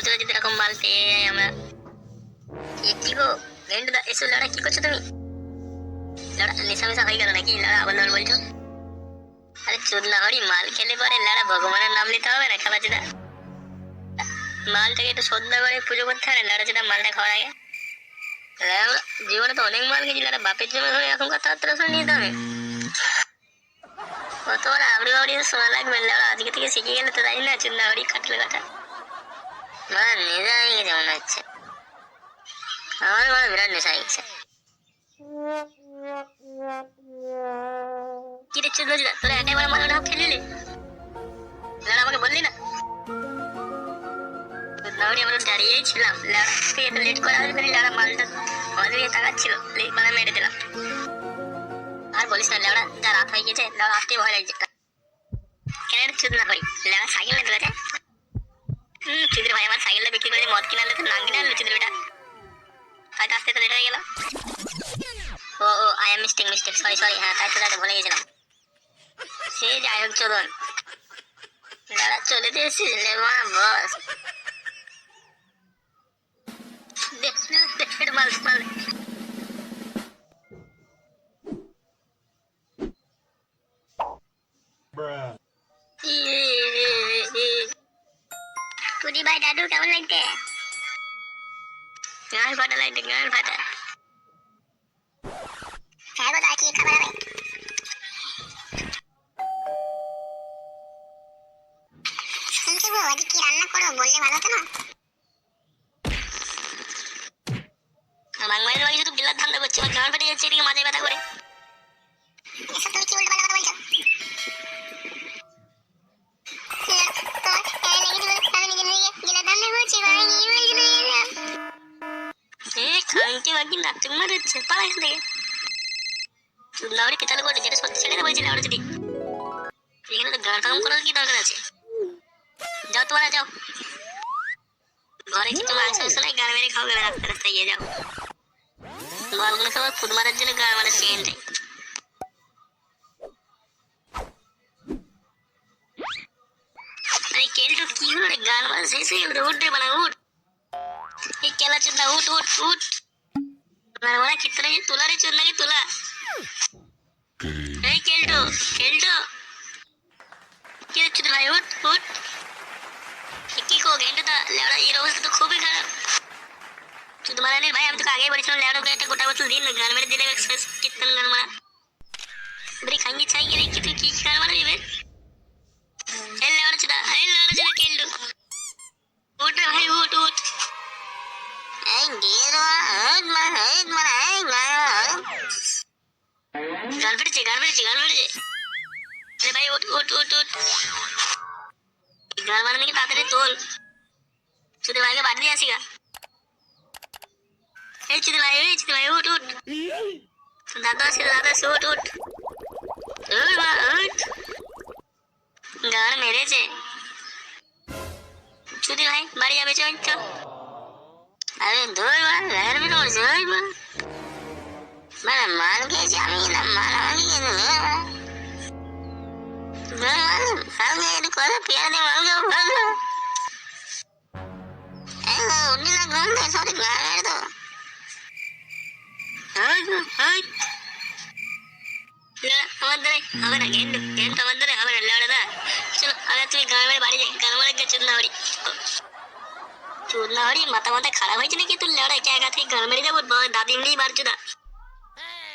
বছর যদি এরকম মাল আমরা। কি গো? গেন্ডুদা এসব লড়া কি করছ তুমি? লড়া নেশা হয়ে গেল নাকি? লড়া, আবার বলছো? আরে চুদনা হরি, মাল খেলে পরে লড়া, ভগবানের নাম নিতে হবে না যেটা মালটাকে একটু শ্রদ্ধা করে পুজো করতে হবে লড়া যেটা মালটা খাওয়ার আগে। জীবনে তো অনেক মাল খেয়েছি, লড়া, বাপের জন্য হয়ে এখন কথাবার্তা শুনে নিতে হবে। কত বড় আবড়ি বাবড়ি শোনা লাগবে, লড়া, আজকে থেকে শিখে গেলে তো জানি না, চুদনা হরি কাটলে কথা মেরে দিলাম আর বলিস না লাউড়া যা রাত হয়ে গেছে লাউড়া ভয় লাগছে কেন চুদ না করি লাউড়া সাইকেল নিতে গেছে হুম ভাই? আমার সাইকেলটা বিক্রি করে মদ কিনে তো নাঙ্গি না আনলো বেটা হয়তো আসতে তো লেট গেল। ও ও I am mistake mistake sorry sorry হ্যাঁ তাই তো দাদা ভুলে গেছিলাম। সে যাই হোক, চলুন। দাদা, চলে দিয়েছি মা, বস। দেখ, মাল মাল। ভাই দাদু কেমন লাগছে? গাল ফাটা লাগছে গাল ফাটা হ্যাঁ গো কি খাবার হবে? শুনছি গো আজ কি রান্না করো? বললে ভালো হতো না। বাংলাদেশ বাড়ি শুধু বিল্লার ধান্দা করছে আমার গাল ফাটে যাচ্ছে এদিকে মাথায় ব্যথা করে। এসব তুমি খানকে বাকি নাটক মারাচ্ছে পালা এখান থেকে। লাউরি পেতালে করে যেটা সত্যি ছেড়ে বলছি লাউরি যদি এখানে তো গান টান করার কি দরকার আছে? যাও তোমরা, যাও। ঘরে কিছু মাংস নাই গান মেরে খাও গেলে রাস্তা রাস্তায় গিয়ে যাও। বলগুলো সবাই ফুট মারার জন্য গান মারা চেন যায় কি হলো গান মারা শেষ হয়ে গেল। উঠ রে বানা উঠ। এই কেলা চোদা উঠ উঠ উঠ। আমার মনে হয় ক্ষেত্রে তোলা রে চোদ নাকি তোলা এই কেলটু কেলটু কি রে চোদ ভাই উঠ উঠ এ কি কো গেন্টু দা লেওড়া এর অবস্থা তো খুবই খারাপ চোদ মারা নেই ভাই আমি তোকে আগেই বলেছিলাম লেওড়াকে একটা গোটা বোতল দিন না গান মেরে দিলে শেষ কীর্তন গান মারা বলি খাঙ্গি ছাই গেলে কি তুই কি গান মারা দিবে এই লেওড়া চোদা এই লেওড়া চোদা কেলটু উঠ রে ভাই উঠ উঠ এই গের গান ফেটেছে গান ফেটেছে গান ফেটেছে আরে ভাই উঠ উঠ উঠ উঠ গান বানানে কি তাড়াতাড়ি তোল শুধু ভাইকে বাড়ি দিয়ে আসি গা এই চুদি ভাই এই চুদি ভাই উঠ উঠ দাদা আসি দাদা আসি উঠ উঠ উঠ মা উঠ গান মেরেছে চুদি ভাই বাড়ি যাবে চল চল আরে দৌড় মা লাইন বের করছে ওই মা মানে মাল খেয়েছি আমি না মাল আমাকে খেয়ে দেবে মাল মাল খেয়ে একটু করে পেয়ারা দিয়ে মাল খাব মাল খাব এই গো, উঠলি না ঘুম থেকে? সরি গা তো। দ্বারাই হবে না গেন্ডু গেন্ডু আমার হবে না লড়ে চলো আগে তুমি গান বাড়ি যাই গান মারে না হরি চুদনা হরি মাথা মাথা খারাপ হয়েছে নাকি তুই লেড়া একা একা থেকে গান মেরে যাব? দাদি এমনি বাড়ছো না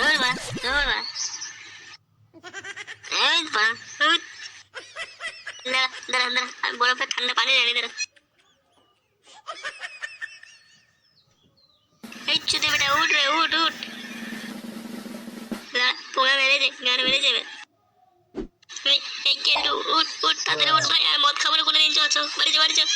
ধর বা এই বা উঠ। দাঁড়া দাঁড়া দাঁড়া আমি বরফের ঠান্ডা পানি রেখে দাঁড়া এই চুদি বেটা উঠ রে উঠ উঠ মেরে দে গান মেরে যাবে এই এই কেন্টু উঠ উঠ তাড়াতাড়ি উঠ ভাই আর মদ খাবার কোনো দিন চল চল বাড়ি যা বাড়ি চল